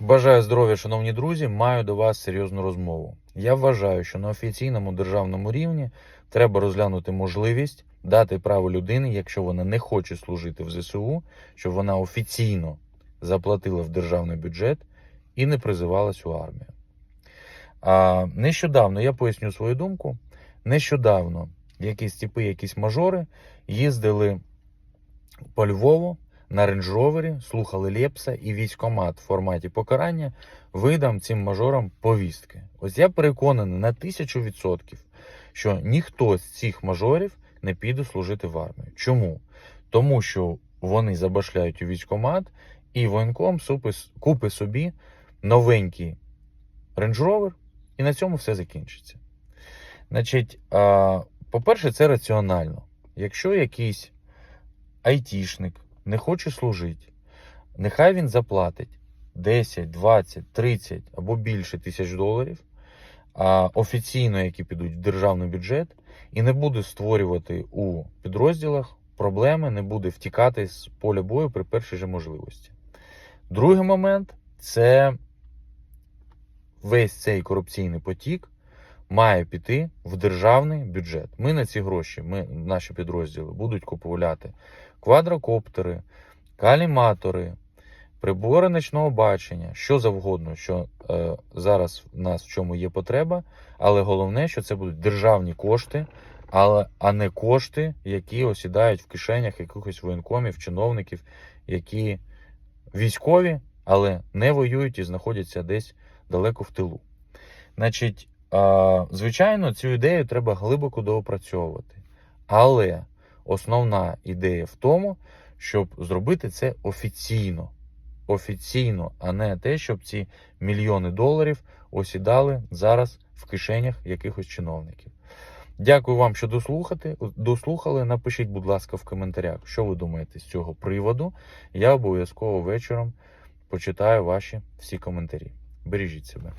Бажаю здоров'я, шановні друзі. Маю до вас серйозну розмову. Я вважаю, що на офіційному державному рівні треба розглянути можливість дати право людині, якщо вона не хоче служити в ЗСУ, щоб вона офіційно заплатила в державний бюджет і не призивалась у армію. А нещодавно я поясню свою думку. Нещодавно якісь типи, якісь мажори їздили по Львову на рейндж-ровері, слухали Лепса і військомат в форматі покарання видам цим мажорам повістки. Ось я переконаний на тисячу відсотків, що ніхто з цих мажорів не піде служити в армію. Чому? Тому що вони забашляють у військомат, і воєнком купить собі новенький рейндж-ровер, і на цьому все закінчиться. Значить, по-перше, це раціонально. Якщо якийсь айтішник не хоче служити, нехай він заплатить 10, 20, 30 або більше тисяч доларів, офіційно, які підуть в державний бюджет, і не буде створювати у підрозділах проблеми, не буде втікати з поля бою при першій же можливості. Другий момент це весь цей корупційний потік має піти в державний бюджет. Ми на ці гроші, ми, наші підрозділи, будуть купувати квадрокоптери, каліматори, прибори ночного бачення, що завгодно, що е, зараз в нас в чому є потреба, але головне, що це будуть державні кошти, але, а не кошти, які осідають в кишенях якихось воєнкомів, чиновників, які військові, але не воюють і знаходяться десь далеко в тилу. Значить, а, звичайно, цю ідею треба глибоко доопрацьовувати. Але основна ідея в тому, щоб зробити це офіційно. Офіційно, а не те, щоб ці мільйони доларів осідали зараз в кишенях якихось чиновників. Дякую вам, що дослухати, дослухали. Напишіть, будь ласка, в коментарях, що ви думаєте з цього приводу. Я обов'язково вечором почитаю ваші всі коментарі. Бережіть себе.